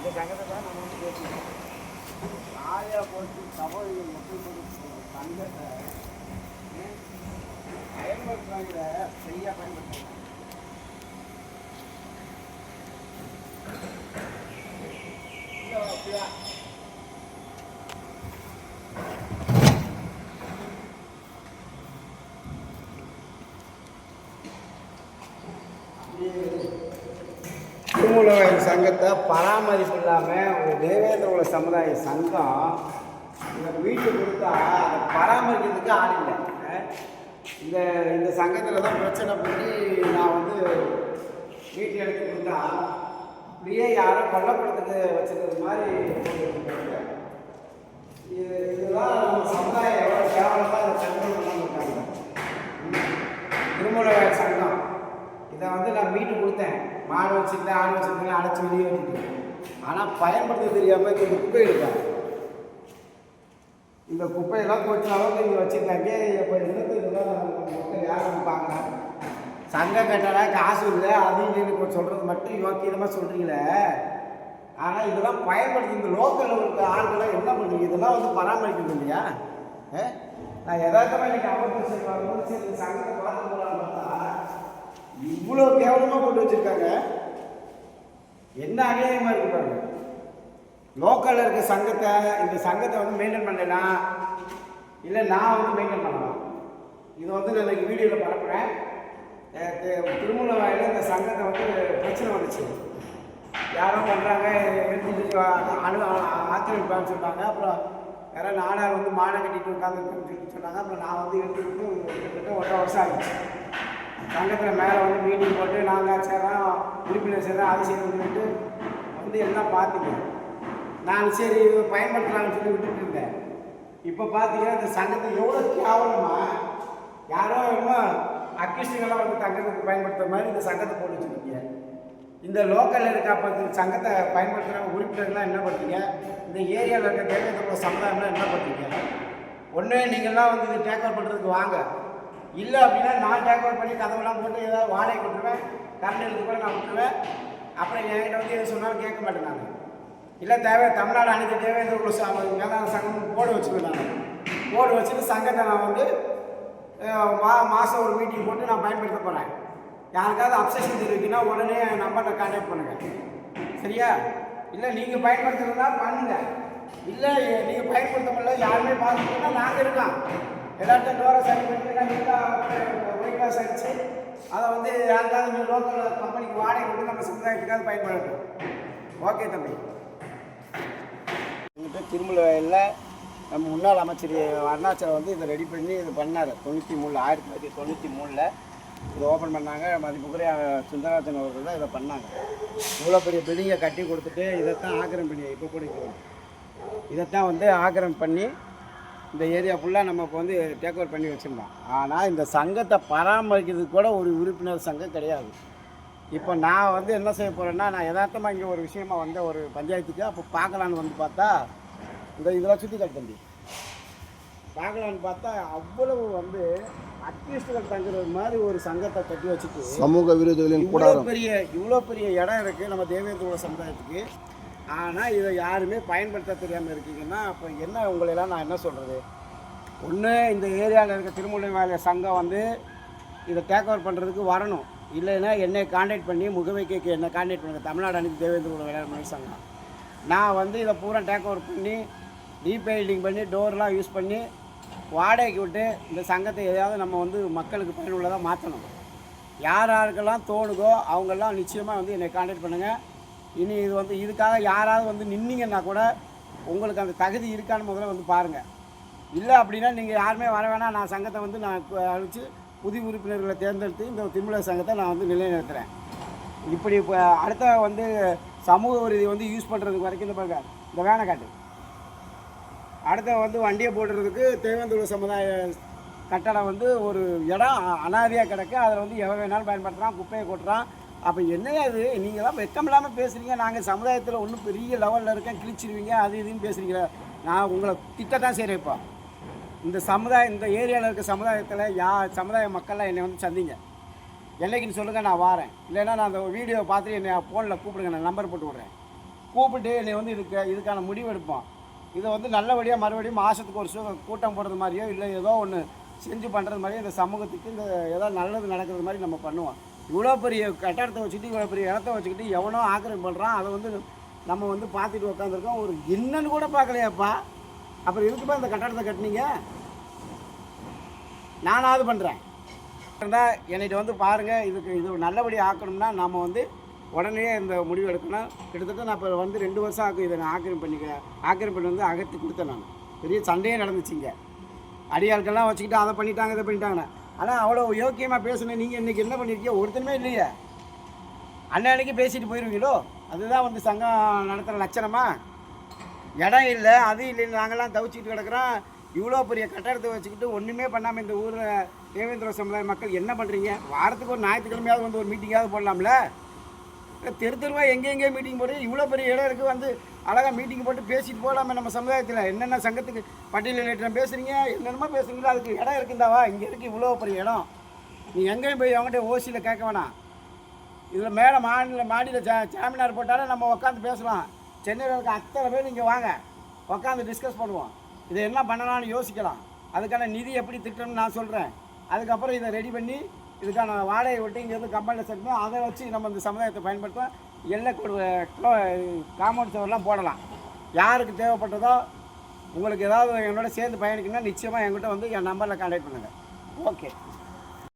இந்த சங்கத்தை தான் நம்ம வந்து பேசிக்கிறோம் ஆயா போட்டு சகோதரிகள் மக்கள் கொடுத்து சங்கத்தை பயன்படுத்துறாங்க சரியாக பயன்படுத்துறாங்க திருமூலவயல் சங்கத்தை பராமரிப்பு இல்லாமல் ஒரு தேவேந்திர சமுதாய சங்கம் இந்த வீட்டு கொடுத்தா அதை பராமரிக்கிறதுக்கு ஆள் இல்லை. இந்த இந்த சங்கத்தில் தான் பிரச்சனை பண்ணி நான் வந்து வீட்டில் எடுத்து கொடுத்தா அப்படியே யாரோ கொல்லப்படத்துக்கு வச்சுக்கிறது மாதிரி இது இதெல்லாம் நம்ம சமுதாயம் எவ்வளோ கேவலமாக இதை கண்ட்ரோல் பண்ணாமல் இருக்காங்க திருமூலவயல் சங்கம் இதை வந்து நான் மீட்டு கொடுத்தேன் மாடு வச்சுருந்தேன் ஆடு வச்சுருந்தேன் அடைச்சி வெளியே வச்சுருக்கேன் ஆனால் பயன்படுத்த தெரியாமல் இந்த குப்பை எடுத்தாங்க இந்த குப்பையெல்லாம் கொஞ்சம் அளவுக்கு இங்கே வச்சுருக்காங்க இப்போ என்னது இதெல்லாம் மக்கள் யார் இருப்பாங்க சங்கம் கட்டடா காசு இல்லை அதையும் நீங்கள் சொல்கிறது மட்டும் யோக்கியமாக சொல்கிறீங்களே ஆனால் இதெல்லாம் பயன்படுத்தி இந்த லோக்கலில் இருக்க ஆட்கள்லாம் என்ன பண்ணுறீங்க இதெல்லாம் வந்து பராமரிக்கிறது இல்லையா? ஆ? நான் எதார்த்தமாக இன்னைக்கு அமர்ந்து செய்வாங்க. சரி சங்கத்தை பார்த்து போகலான்னு பார்த்தா இவ்வளோ கேவலமாக போட்டு வச்சுருக்காங்க. என்ன அநியாயமாக இருக்கு பாருங்க. லோக்கலில் இருக்க சங்கத்தை இந்த சங்கத்தை வந்து மெயின்டைன் பண்ணலாம் இல்லை நான் வந்து மெயின்டைன் பண்ணலாம். இது வந்து நான் இன்னைக்கு வீடியோவில் பரப்புகிறேன் திருமூல வாயில் இந்த சங்கத்தை வந்து பிரச்சனை வந்துச்சு. யாரோ பண்ணுறாங்க அனு அணு ஆக்கிரமிப்பான்னு சொன்னாங்க அப்புறம் யாரோ நாடார் வந்து மாடை கட்டிட்டு உட்காந்துருக்குன்னு சொல்லி சொன்னாங்க. அப்புறம் நான் வந்து எடுத்துக்கிட்டு கிட்டத்தட்ட ஒன்றரை வருஷம் ஆகிடுச்சு சங்கத்தில் மேலே வந்து மீட்டிங் போட்டு நாங்கள் சேர்றோம் உறுப்பினர் சேர்றோம் அது செய்யணும்னு வந்து எல்லாம் பார்த்துங்க நான் சரி இது பயன்படுத்தலாம்னு சொல்லி விட்டுட்டு இருந்தேன். இப்போ பார்த்தீங்கன்னா இந்த சங்கத்தை எவ்வளோ கேவலமா யாரோ என்னமோ அக்கிஷ்டங்கள்லாம் வந்து தங்கத்துக்கு பயன்படுத்துற மாதிரி இந்த சங்கத்தை போட்டு வச்சுருக்கீங்க. இந்த லோக்கலில் இருக்க அப்போ இந்த சங்கத்தை பயன்படுத்துகிற உறுப்பினர்கள்லாம் என்ன பண்ணுறீங்க இந்த ஏரியாவில் இருக்க தேவையான சமுதாயம்லாம் என்ன பண்ணுறீங்க ஒன்று நீங்கள்லாம் வந்து இது டேக் அவுட் பண்ணுறதுக்கு வாங்க. இல்லை அப்படின்னா நான் டேக் ஓவர் பண்ணி கதவெல்லாம் போட்டு ஏதாவது வாடகை கொடுத்துருவேன் கரண்ட் எடுத்து கூட நான் விட்டுருவேன். அப்புறம் என்கிட்ட வந்து எது சொன்னாலும் கேட்க மாட்டேன் நான். இல்லை தேவை தமிழ்நாடு அனைத்து தேவேந்திர குழு ச- சங்கம் போர்டு வச்சுருவேன் நான். போர்டு வச்சுட்டு சங்கத்தை நான் வந்து மா மாதம் ஒரு மீட்டிங் போட்டு நான் பயன்படுத்த போகிறேன் யாருக்காவது அப்சஷன் தெரிவிக்குன்னா உடனே என் நம்பரை கான்டாக்ட் பண்ணுங்கள் சரியா? இல்லை நீங்கள் பயன்படுத்துறதுனா பண்ணுங்க. இல்லை நீங்கள் பயன்படுத்த முடியல யாருமே பார்த்துட்டீங்கன்னா நாங்கள் இருக்கோம் எல்லாத்தையும் டோரை சரி பண்ணிட்டு ஒயிட் கிளாஸ் அடிச்சு அதை வந்து யாருக்காவது நீங்கள் லோக்கல் கம்பெனிக்கு வாடகை கொடுத்து நம்ம சமுதாயத்துக்காக பயன்படுத்தும் ஓகே தம்பி. எங்கிட்ட திருமலை வயலில் நம்ம முன்னாள் அமைச்சர் அருணாச்சலம் வந்து இதை ரெடி பண்ணி இது பண்ணார். தொண்ணூற்றி மூணில் ஆயிரத்தி தொள்ளாயிரத்தி தொண்ணூற்றி மூணில் இதை ஓப்பன் பண்ணாங்க. மதிப்புக்குரிய சுந்தரராஜன் அவர்கள் தான் இதை பண்ணாங்க. இவ்வளோ பெரிய பில்டிங்கை கட்டி கொடுத்துட்டு இதைத்தான் ஆக்கிரம் பண்ணி இப்போ கூட இதைத்தான் வந்து ஆக்கிரம் பண்ணி இந்த ஏரியா ஃபுல்லாக நம்ம இப்போ வந்து டேக் ஓவர் பண்ணி வச்சுருந்தோம். ஆனால் இந்த சங்கத்தை பராமரிக்கிறதுக்கு கூட ஒரு உறுப்பினர் சங்கம் கிடையாது. இப்போ நான் வந்து என்ன செய்ய போகிறேன்னா நான் யதார்த்தமாக இங்கே ஒரு விஷயமா வந்த ஒரு பஞ்சாயத்துக்கு அப்போ பார்க்கலான்னு வந்து பார்த்தா இந்த இதெல்லாம் சுற்றி காட்டு தம்பி. பார்க்கலான்னு பார்த்தா அவ்வளவு வந்து அட்லீஸ்டுகள் தங்குறது மாதிரி ஒரு சங்கத்தை கட்டி வச்சுட்டு சமூக விரோதிகளின் இவ்வளோ பெரிய இவ்வளோ பெரிய இடம் இருக்குது நம்ம தேவேந்திர சமுதாயத்துக்கு. ஆனால் இதை யாருமே பயன்படுத்த தெரியாமல் இருக்கீங்கன்னா அப்போ என்ன உங்களெல்லாம் நான் என்ன சொல்கிறது ஒன்று இந்த ஏரியாவில் இருக்க திருமூலை வேலை சங்கம் வந்து இதை டேக் ஓவர் பண்ணுறதுக்கு வரணும். இல்லைன்னா என்னை காண்டாக்ட் பண்ணி முகமைக்கு என்னை காண்டாக்ட் பண்ணுங்க. தமிழ்நாடு அனைத்து தேவேந்திர விளையாட்டு சங்கம். நான் வந்து இதை பூரா டேக் ஓவர் பண்ணி ரீபெயிண்டிங் பண்ணி டோர்லாம் யூஸ் பண்ணி வாடகைக்கு விட்டு இந்த சங்கத்தை எதையாவது நம்ம வந்து மக்களுக்கு பயனுள்ளதாக மாற்றணும் யார் யாருக்கெல்லாம் தோணுதோ அவங்கெல்லாம் நிச்சயமாக வந்து என்னை காண்டாக்ட் பண்ணுங்கள் இனி இது வந்து இதுக்காக யாராவது வந்து நின்னீங்கன்னா கூட உங்களுக்கு அந்த தகுதி இருக்கான்னு முதல்ல வந்து பாருங்கள் இல்லை அப்படின்னா நீங்கள் யாருமே வர வேணாம். நான் சங்கத்தை வந்து நான் கு- அழிச்சு புதிய உறுப்பினர்களை தேர்ந்தெடுத்து இந்த திமுக சங்கத்தை நான் வந்து நிலைநிறுத்துகிறேன் இப்படி இப்போ அடுத்த வந்து சமூக உறுதி வந்து யூஸ் பண்ணுறதுக்கு வரைக்கும் இந்த பாருங்க இந்த வேனை காட்டு. அடுத்த வந்து வண்டியை போடுறதுக்கு தேவந்தூர் சமுதாய கட்டடம் வந்து ஒரு இடம் அனாதியாக கிடக்கு. அதில் வந்து எவ்வளோ வேணாலும் பயன்படுத்துகிறான் குப்பையை கொட்டுறான். அப்போ என்னையா அது நீங்கள் தான் வெக்கம் இல்லாமல் பேசுகிறீங்க நாங்கள் சமுதாயத்தில் ஒன்றும் பெரிய லெவலில் இருக்கேன். கிழிச்சிருவீங்க அது இதுன்னு பேசுகிறீங்களா நான் உங்களை திட்டத்தான் செய்கிறேன் இப்போ. இந்த சமுதாயம் இந்த ஏரியாவில் இருக்க சமுதாயத்தில் யா சமுதாய மக்கள்லாம் என்னை வந்து சந்திங்க. என்னைக்குன்னு சொல்லுங்கள் நான் வாரேன். இல்லைன்னா நான் அந்த வீடியோ பார்த்துட்டு என்னை ஃபோனில் கூப்பிடுங்க. நான் நம்பர் போட்டு விட்றேன். கூப்பிட்டு என்னை வந்து இதுக்கு இதுக்கான முடிவு எடுப்போம். இதை வந்து நல்லபடியாக மறுபடியும் மாதத்துக்கு ஒரு சு- கூட்டம் போடுறது மாதிரியோ இல்லை ஏதோ ஒன்று செஞ்சு பண்ணுறது மாதிரியோ இந்த சமூகத்துக்கு இந்த ஏதோ நல்லது நடக்கிறது மாதிரி நம்ம பண்ணுவோம். இவ்வளோ பெரிய கட்டடத்தை வச்சுக்கிட்டு இவ்வளோ பெரிய இடத்த வச்சுக்கிட்டு எவனோ ஆக்கிரமிப்பு பண்ணுறான் அதை வந்து நம்ம வந்து பார்த்துட்டு உட்காந்துருக்கோம் ஒரு என்னன்னு கூட பார்க்கலையாப்பா? அப்புறம் எதுக்குப்பா இந்த கட்டடத்தை கட்டினீங்க? நானாவது பண்ணுறேன் இருந்தால் வந்து பாருங்கள் இதுக்கு இது நல்லபடி ஆக்கணும்னா நம்ம வந்து உடனே இந்த முடிவு எடுக்கணும். கிட்டத்தட்ட நான் இப்போ வந்து ரெண்டு வருஷம் ஆக்கு இதை நான் ஆக்கிரம் பண்ணிக்கிறேன் ஆக்கிரம் பண்ணி வந்து அகற்றி கொடுத்தேன் நான். பெரிய சண்டையே நடந்துச்சுங்க. அடியாட்கள்லாம் வச்சுக்கிட்டு அதை பண்ணிட்டாங்க இதை பண்ணிட்டாங்கண்ணே ஆனால் அவ்வளோ யோக்கியமாக பேசணும் நீங்கள் இன்றைக்கி என்ன பண்ணியிருக்கீங்க ஒருத்தனமே இல்லையே. அன்னன்னைக்கு பேசிட்டு போயிடுவீங்களோ அதுதான் வந்து சங்கம் நடத்துகிற லட்சணமா? இடம் இல்லை அது இல்லைன்னு நாங்கள்லாம் தவிச்சிட்டு கிடக்குறோம். இவ்வளோ பெரிய கட்டடத்தை வச்சுக்கிட்டு ஒன்றுமே பண்ணாமல் இந்த ஊரில் தேவேந்திர சமுதாய மக்கள் என்ன பண்ணுறீங்க வாரத்துக்கு ஒரு ஞாயிற்றுக்கிழமையாவது வந்து ஒரு மீட்டிங்காவது போடலாம்ல? தெரு தெருவா எங்கே எங்கேயோ மீட்டிங் போட்டு இவ்வளோ பெரிய இடம் இருக்குது வந்து அழகாக மீட்டிங் போட்டு பேசிட்டு போகலாமே நம்ம சமுதாயத்தில். என்னென்ன சங்கத்துக்கு பட்டியலிட்டம் பேசுகிறீங்க என்னென்னமோ பேசுகிறீங்களோ அதுக்கு இடம் இருக்குந்தாவா இங்கே இருக்குது இவ்வளோ பெரிய இடம். நீ எங்கேயும் போய் அவங்ககிட்ட ஓசியில் கேட்க வேணாம். இதில் மேலே மாநில மாடியில் சே சாமினார் போட்டாலும் நம்ம உட்காந்து பேசலாம். சென்னையில் இருக்க அத்தனை பேர் இங்கே வாங்க. உட்காந்து டிஸ்கஸ் பண்ணுவோம். இதை என்ன பண்ணலாம்னு யோசிக்கலாம். அதுக்கான நிதி எப்படி திட்டம்னு நான் சொல்கிறேன் அதுக்கப்புறம் இதை ரெடி பண்ணி இதுக்கான வாடகை விட்டு இங்கேருந்து கம்பெனியில் சேர்க்கணும். அதை வச்சு நம்ம இந்த சமுதாயத்தை பயன்படுத்தோம் எல்லை கிலோ காம்பவுண்ட் சுவர்லாம் போடலாம். யாருக்கு தேவைப்பட்டதோ உங்களுக்கு ஏதாவது என்னோட சேர்ந்து பயணிக்கணும்னா நிச்சயமாக என்கிட்ட வந்து என் நம்பரில் கான்டாக்ட் பண்ணுங்கள் ஓகே